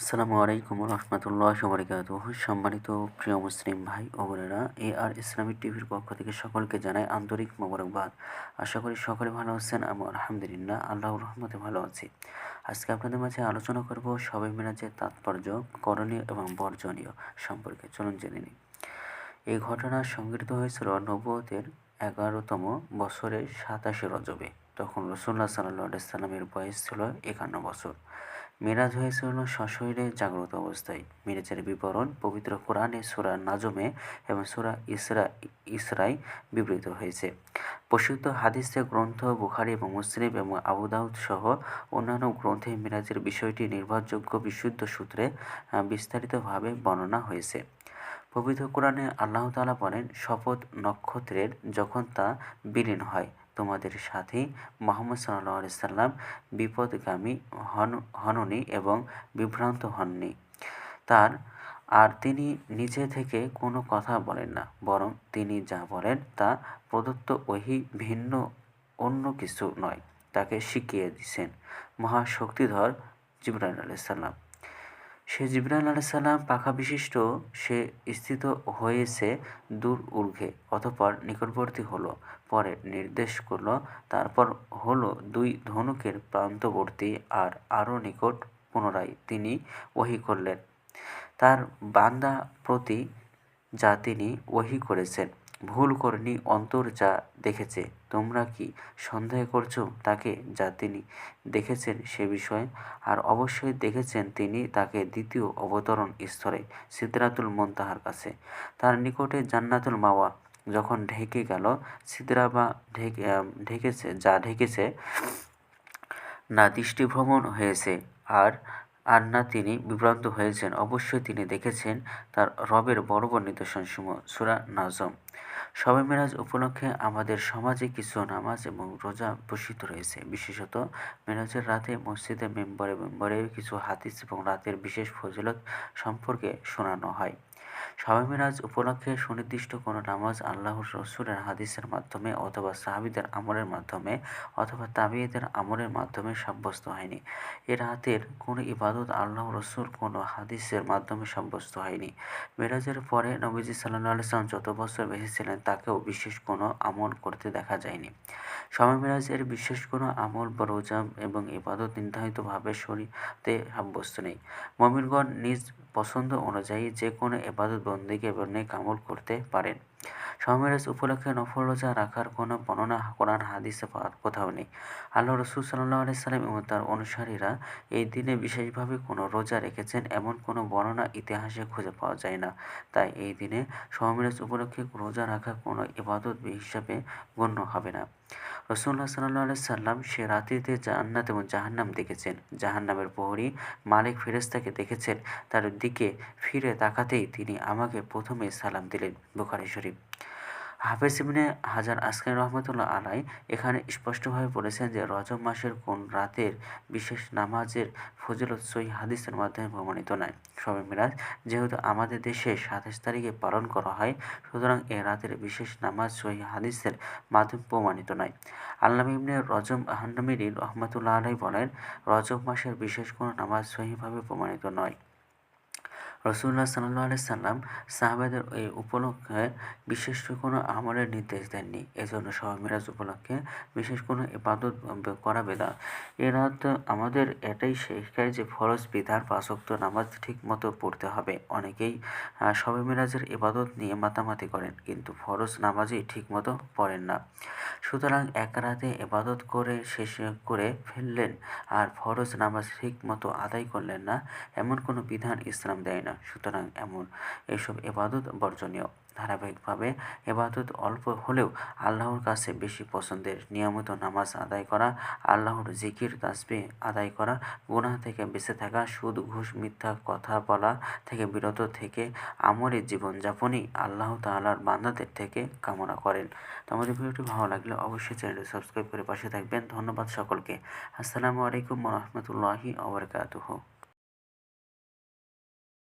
আসসালামু আলাইকুম রহমতুল্লাহ বরকাত সম্মানিত প্রিয় মুসলিম ভাই ও বোনেরা, এ আর ইসলামিক টিভির পক্ষ থেকে সকলকে জানাই আন্তরিক মোবারকবাদ। আশা করি সকলে ভালো আছেন আমি আলহামদুলিল্লাহ, আল্লাহর রহমতে ভালো আছি। আজকে আপনাদের মাঝে আলোচনা করব সবাই মিরাজের তাৎপর্য, করণীয় এবং বর্জনীয় সম্পর্কে। চলুন জেনে নিই। এই ঘটনা সংঘটিত হয়েছিল নবতের এগারোতম বছরের সাতাশে রজবে, তখন রসুল্লাহ সাল্লাহ সাল্লামের বয়স ছিল একান্ন বছর। মেরাজ হয়েছিল সশরীরে জাগ্রত অবস্থায়। মিরাজের বিবরণ পবিত্র কোরআনে সুরা নাজমে এবং সুরা ইসরা ইসরাই বিবৃত হয়েছে। প্রসিদ্ধ হাদিসে গ্রন্থ বুখারি এবং মুসলিম এবং আবুদাউদ সহ অন্যান্য গ্রন্থে মিরাজের বিষয়টি নির্ভরযোগ্য বিশুদ্ধ সূত্রে বিস্তারিতভাবে বর্ণনা হয়েছে। পবিত্র কোরআনে আল্লাহ তালা বলেন, শপথ নক্ষত্রের যখন তা বিলীন হয় তোমাদের সাথে মোহাম্মদ সাল্লাহ সাল্লাম বিপদগামী হন, হননি এবং বিভ্রান্ত হননি। তার, আর তিনি নিজে থেকে কোনো কথা বলেন না, বরং তিনি যা বলেন তা প্রদত্ত ওহি ভিন্ন, অন্য কিছু নয়, তাকে শিখিয়ে দিছেন মহাশক্তিধর জিব্রাহিম আলাইসাল্লাম সে জিব্রাইল আলাইসাল্লাম পাখা বিশিষ্ট, সে স্থিত হয়েছে দূর ঊর্ধ্বে, অতপর নিকটবর্তী হলো, পরে নির্দেশ করল, তারপর হলো দুই ধনুকের প্রান্তবর্তী আর আরও নিকট পুনরায় তিনি ওহি করলেন। তার বান্দা প্রতি যা তিনি ওহি করেছেন। ভুল করেনি, অন্তর যা দেখেছে, তোমরা কি সন্দেহ করছ তাকে যা তিনি দেখেছেন সে বিষয়ে? আর অবশ্যই দেখেছেন তিনি তাকে দ্বিতীয় অবতরণ স্তরে সিদ্ধাতুল মন্তাহার কাছে। তার নিকটে জান্নাতুল মাওয়া যখন ঢেকে গেল সিদরা বা ঢেকে ঢেকেছে, যা ঢেকেছে, না দৃষ্টিভ্রমণ হয়েছে, আর আর না তিনি বিভ্রান্ত হয়েছেন। অবশ্যই তিনি দেখেছেন তার রবের বড় বড় নিদর্শনসমূহ। সুরা নাজম। সবে মেরাজ উপলক্ষে আমাদের সমাজে কিছু নামাজ এবং রোজা বসিত রয়েছে। বিশেষত মেরাজের রাতে মসজিদে মেম্বারে মেম্বারে কিছু হাদিস এবং রাতের বিশেষ ফজিলত সম্পর্কে শোনানো হয়। সবে মিরাজ উপলক্ষে সুনির্দিষ্ট কোনো নামাজ আল্লাহর রসুলের হাদিসের মাধ্যমে অথবা সাহাবিদের আমলের মাধ্যমে অথবা তাবিয়েদের আমলের মাধ্যমে সাব্যস্ত হয়নি। এ রাতের কোনো ইবাদত আল্লাহ রসুল কোনো হাদিসের মাধ্যমে সাব্যস্ত হয়নি। মিরাজের পরে নবীজি সাল্লাহ আলসালাম যত বছর বেঁচে ছিলেন তাকেও বিশেষ কোনো আমল করতে দেখা যায়নি। সময় মেরাজের বিশেষ কোনো আমল বা রোজা এবং ইবাদত নির্ধারিতভাবে শরীতে সাব্যস্ত নেই। মমিনগণ নিজ পছন্দ অনুযায়ী যে কোনো এবাদত বন্দীকে নেক আমল করতে পারেন। সমেরাজ উপলক্ষে নফল রোজা রাখার কোনো বর্ণনা, কোরআন, হাদিসে কোথাও নেই। আল্লাহ রসুল সাল্লাহ আলি সাল্লাম এবং তার অনুসারীরা এই দিনে বিশেষভাবে কোনো রোজা রেখেছেন এমন কোনো বর্ণনা, ইতিহাসে খুঁজে পাওয়া যায় না। তাই এই দিনে সমেরাজ উপলক্ষে রোজা রাখা কোনো ইবাদত হিসাবে গণ্য হবে না। রসুল্লাহ সাল্লাহ সাল্লাম সে রাত্রিতে জান্নাত এবং জাহান্নাম দেখেছেন। জাহান্নামের প্রহরী মালিক ফেরেস্তাকে দেখেছেন। তার দিকে ফিরে তাকাতেই তিনি আমাকে প্রথমে সালাম দিলেন, বুখারি শরীফ। হাফেজ ইবনে হাজার আসকান রহমতুল্লাহ আলাই এখানে স্পষ্টভাবে বলেছেন যে রজব মাসের কোন রাতের বিশেষ নামাজের ফজিলত সই হাদিসের মাধ্যমে প্রমাণিত নয় সবে মিরাজ যেহেতু আমাদের দেশে সাতাশ তারিখে পালন করা হয়, সুতরাং এ রাতের বিশেষ নামাজ সহি হাদিসের মাধ্যমে প্রমাণিত নয় আল্লাহ ইবনে রজম আহনামিরি রহমতুল্লাহ আলাই বলেন, রজব মাসের বিশেষ কোনো নামাজ সহিভাবে প্রমাণিত নয়। রসুল্লাহ সাল্লাহ আলি সাল্লাম সাহাবাদের এই উপলক্ষে বিশেষ কোনো আমলের নির্দেশ দেননি। এজন্য সবাই মিরাজ উপলক্ষে বিশেষ কোনো ইবাদত করা বেদা এ রাত আমাদের এটাই শেখায় যে ফরজ বিধান পাশক্ত নামাজ ঠিক মতো পড়তে হবে। অনেকেই সবে মিরাজের ইবাদত নিয়ে মাতামাতি করেন, কিন্তু ফরজ নামাজই ঠিক মতো পড়েন না। সুতরাং এক রাতে এবাদত করে শেষ করে ফেললেন আর ফরজ নামাজ ঠিক মতো আদায় করলেন না, এমন কোনো বিধান ইসলাম দেয় না। সুতরাং এমন এসব এবাদত বর্জনীয়। ধারাবাহিকভাবে এবাদত অল্প হলেও আল্লাহর কাছে বেশি পছন্দের নিয়মিত নামাজ আদায় করা, আল্লাহর জিকির তাসবি আদায় করা, গুনাহ থেকে বেঁচে থাকা, সুদ, ঘুষ, মিথ্যা কথা বলা থেকে বিরত থেকে আমলের জীবনযাপনই আল্লাহ তাল্লাহর বান্দাদের থেকে কামনা করেন। তো আমাদের ভিডিওটি ভালো লাগলে অবশ্যই চ্যানেলটি সাবস্ক্রাইব করে পাশে থাকবেন। ধন্যবাদ সকলকে। আসসালামু আলাইকুম রহমতুল্লাহি আবরকাতুহ